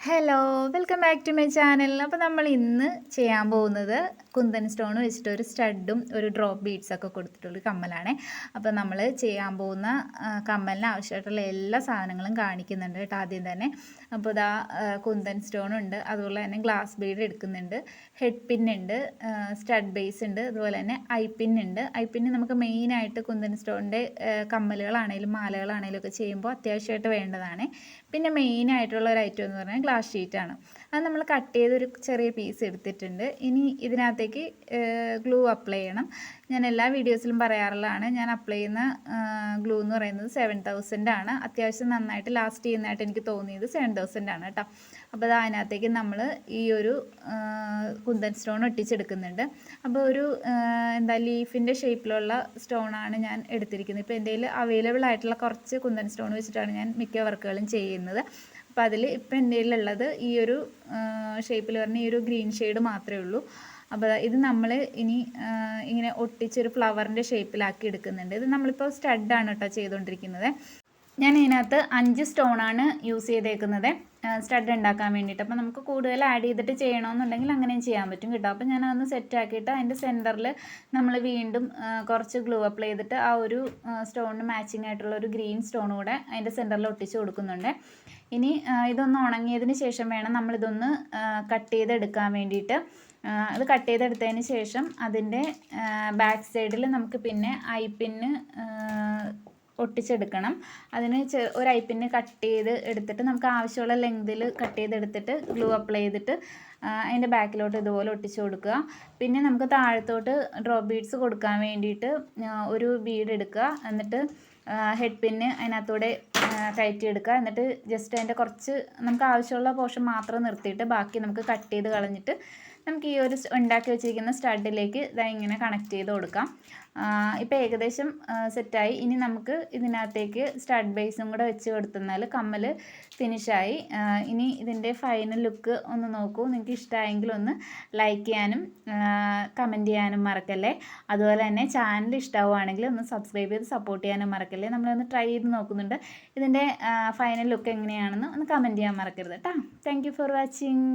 Hello welcome back to my channel അപ്പോൾ നമ്മൾ ഇന്ന് ചെയ്യാൻ പോകുന്നത് കുന്തൻ സ്റ്റോൺ വെച്ചിട്ട് ഒരു സ്റ്റഡും ഒരു ഡ്രോപ്പ് ബീഡ്സ് ഒക്കെ കൊടുത്തിട്ടുള്ള കമ്മലാണ്. അപ്പോൾ നമ്മൾ ചെയ്യാൻ പോകുന്ന കമ്മലിന് ആവശ്യമായിട്ടുള്ള എല്ലാ സാധനങ്ങളും കാണിക്കുന്നുണ്ട് കേട്ടോ ആദ്യം തന്നെ. അപ്പോൾ ഇതാ കുന്തൻ സ്റ്റോൺ ഉണ്ട് അതുപോലെ തന്നെ ഗ്ലാസ് ബീഡ് എടുക്കുന്നുണ്ട് ഹെഡ് പിൻ ഉണ്ട് സ്റ്റഡ് ബേസ് ഉണ്ട് അതുപോലെ തന്നെ ഐ പിൻ ഉണ്ട്. ഐ പിന്ന് നമുക്ക് മെയിനായിട്ട് കുന്തൻ സ്റ്റോണിന്റെ കമ്മലുകളാണെങ്കിലും മാലകളാണെങ്കിലും ഒക്കെ ചെയ്യുമ്പോൾ അത്യാവശ്യമായിട്ട് വേണ്ടതാണ്. പിന്നെ മെയിനായിട്ടുള്ള ഒരു ഐറ്റം എന്ന് പറഞ്ഞാൽ ഗ്ലാസ് ഷീറ്റാണ്. അത് നമ്മൾ കട്ട് ചെയ്തൊരു ചെറിയ പീസ് എടുത്തിട്ടുണ്ട്. ഇനി ഇതിനകത്തേക്ക് ഗ്ലൂ അപ്ലൈ ചെയ്യണം. ഞാൻ എല്ലാ വീഡിയോസിലും പറയാറുള്ളതാണ് ഞാൻ അപ്ലൈ ചെയ്യുന്ന ഗ്ലൂ എന്ന് പറയുന്നത് സെവൻ തൗസൻഡ് ആണ്. അത്യാവശ്യം നന്നായിട്ട് ലാസ്റ്റ് ചെയ്യുന്നതായിട്ട് എനിക്ക് തോന്നിയത് സെവൻ തൗസൻഡ് ആണ് കേട്ടോ. അപ്പോൾ അത് അതിനകത്തേക്ക് നമ്മൾ ഈ ഒരു കുന്തൻ സ്റ്റോൺ ഒട്ടിച്ചെടുക്കുന്നുണ്ട്. അപ്പോൾ ഒരു എന്താ ലീഫിന്റെ ഷേപ്പിലുള്ള സ്റ്റോണാണ് ഞാൻ എടുത്തിരിക്കുന്നത്. ഇപ്പോൾ എന്റെ അവൈലബിൾ ആയിട്ടുള്ള കുറച്ച് കുന്തൻ സ്റ്റോൺ വെച്ചിട്ടാണ് ഞാൻ മിക്ക വർക്കുകളും ചെയ്യുന്നത്. അപ്പോൾ അതിൽ ഇപ്പം എന്റെ കയ്യിലുള്ളത് ഈ ഒരു ഷേപ്പിൽ പറഞ്ഞ ഈ ഒരു ഗ്രീൻ ഷെയ്ഡ് മാത്രമേ ഉള്ളൂ. അപ്പോൾ ഇത് നമ്മൾ ഇനി ഇങ്ങനെ ഒട്ടിച്ചൊരു ഫ്ലവറിന്റെ ഷേപ്പിലാക്കി എടുക്കുന്നുണ്ട്. ഇത് നമ്മളിപ്പോൾ സ്റ്റഡാണ് കേട്ടോ ചെയ്തുകൊണ്ടിരിക്കുന്നത് ഞാൻ ഇതിനകത്ത് അഞ്ച് സ്റ്റോണാണ് യൂസ് ചെയ്തേക്കുന്നത്. സ്റ്റഡ് ഉണ്ടാക്കാൻ വേണ്ടിയിട്ട്. അപ്പോൾ നമുക്ക് കൂടുതൽ ആഡ് ചെയ്തിട്ട് ചെയ്യണമെന്നുണ്ടെങ്കിൽ അങ്ങനെയും ചെയ്യാൻ പറ്റും കേട്ടോ. അപ്പോൾ ഞാൻ അതൊന്ന് സെറ്റ് ആക്കിയിട്ട് അതിന്റെ സെന്ററിൽ നമ്മൾ വീണ്ടും കുറച്ച് ഗ്ലൂ അപ്ലൈ ചെയ്തിട്ട് ആ ഒരു സ്റ്റോണിന് മാച്ചിങ് ആയിട്ടുള്ള ഒരു ഗ്രീൻ സ്റ്റോൺ കൂടെ അതിന്റെ സെന്ററിൽ ഒട്ടിച്ച് കൊടുക്കുന്നുണ്ട്. ഇനി ഇതൊന്ന് ഉണങ്ങിയതിന് ശേഷം വേണം നമ്മളിതൊന്ന് കട്ട് ചെയ്തെടുക്കാൻ വേണ്ടിയിട്ട്. അത് കട്ട് ചെയ്തെടുത്തതിന് ശേഷം അതിന്റെ ബാക്ക് സൈഡിൽ നമുക്ക് പിന്നെ ഐ പിന്ന് ഒട്ടിച്ചെടുക്കണം. അതിന് ഒരു ഐ കട്ട് ചെയ്ത് എടുത്തിട്ട് നമുക്ക് ആവശ്യമുള്ള ലെങ്തിൽ കട്ട് ചെയ്തെടുത്തിട്ട് ഗ്ലൂ അപ്ലൈ ചെയ്തിട്ട് അതിന്റെ ബാക്കിലോട്ട് ഇതുപോലെ ഒട്ടിച്ച് കൊടുക്കുക. പിന്നെ നമുക്ക് താഴത്തോട്ട് ഡ്രോപ്പ് ബീഡ്സ് കൊടുക്കാൻ വേണ്ടിയിട്ട് ഒരു ബീഡ് എടുക്കുക. എന്നിട്ട് ഹെഡ് പിന്ന് അതിനകത്തൂടെ കയറ്റി എടുക്കുക. എന്നിട്ട് ജസ്റ്റ് അതിന്റെ കുറച്ച് നമുക്ക് ആവശ്യമുള്ള പോർഷൻ മാത്രം നിർത്തിയിട്ട് ബാക്കി നമുക്ക് കട്ട് ചെയ്ത് കളഞ്ഞിട്ട് നമുക്ക് ഈ ഒരു ഉണ്ടാക്കി വെച്ചിരിക്കുന്ന സ്റ്റഡിലേക്ക് ഇതാ ഇങ്ങനെ കണക്ട് ചെയ്ത് കൊടുക്കാം. ഇപ്പോൾ ഏകദേശം സെറ്റായി ഇനി നമുക്ക് ഇതിനകത്തേക്ക് സ്റ്റഡ് ബേസും കൂടെ വെച്ച് കൊടുത്തെന്നാൽ കമ്മൽ ഫിനിഷായി ഇനി ഇതിന്റെ ഫൈനൽ ലുക്ക് ഒന്ന് നോക്കൂ. നിങ്ങൾക്ക് ഇഷ്ടമായെങ്കിൽ ഒന്ന് ലൈക്ക് ചെയ്യാനും കമന്റ് ചെയ്യാനും മറക്കല്ലേ? അതുപോലെ തന്നെ ചാനൽ ഇഷ്ടമാവുകയാണെങ്കിൽ ഒന്ന് സബ്സ്ക്രൈബ് ചെയ്ത് സപ്പോർട്ട് ചെയ്യാനും മറക്കല്ലേ? നമ്മളൊന്ന് ട്രൈ ചെയ്ത് നോക്കുന്നുണ്ട്. ഇതിന്റെ ഫൈനൽ ലുക്ക് എങ്ങനെയാണെന്ന് ഒന്ന് കമന്റ് ചെയ്യാൻ മറക്കരുത് കേട്ടോ താങ്ക് ഫോർ വാച്ചിങ്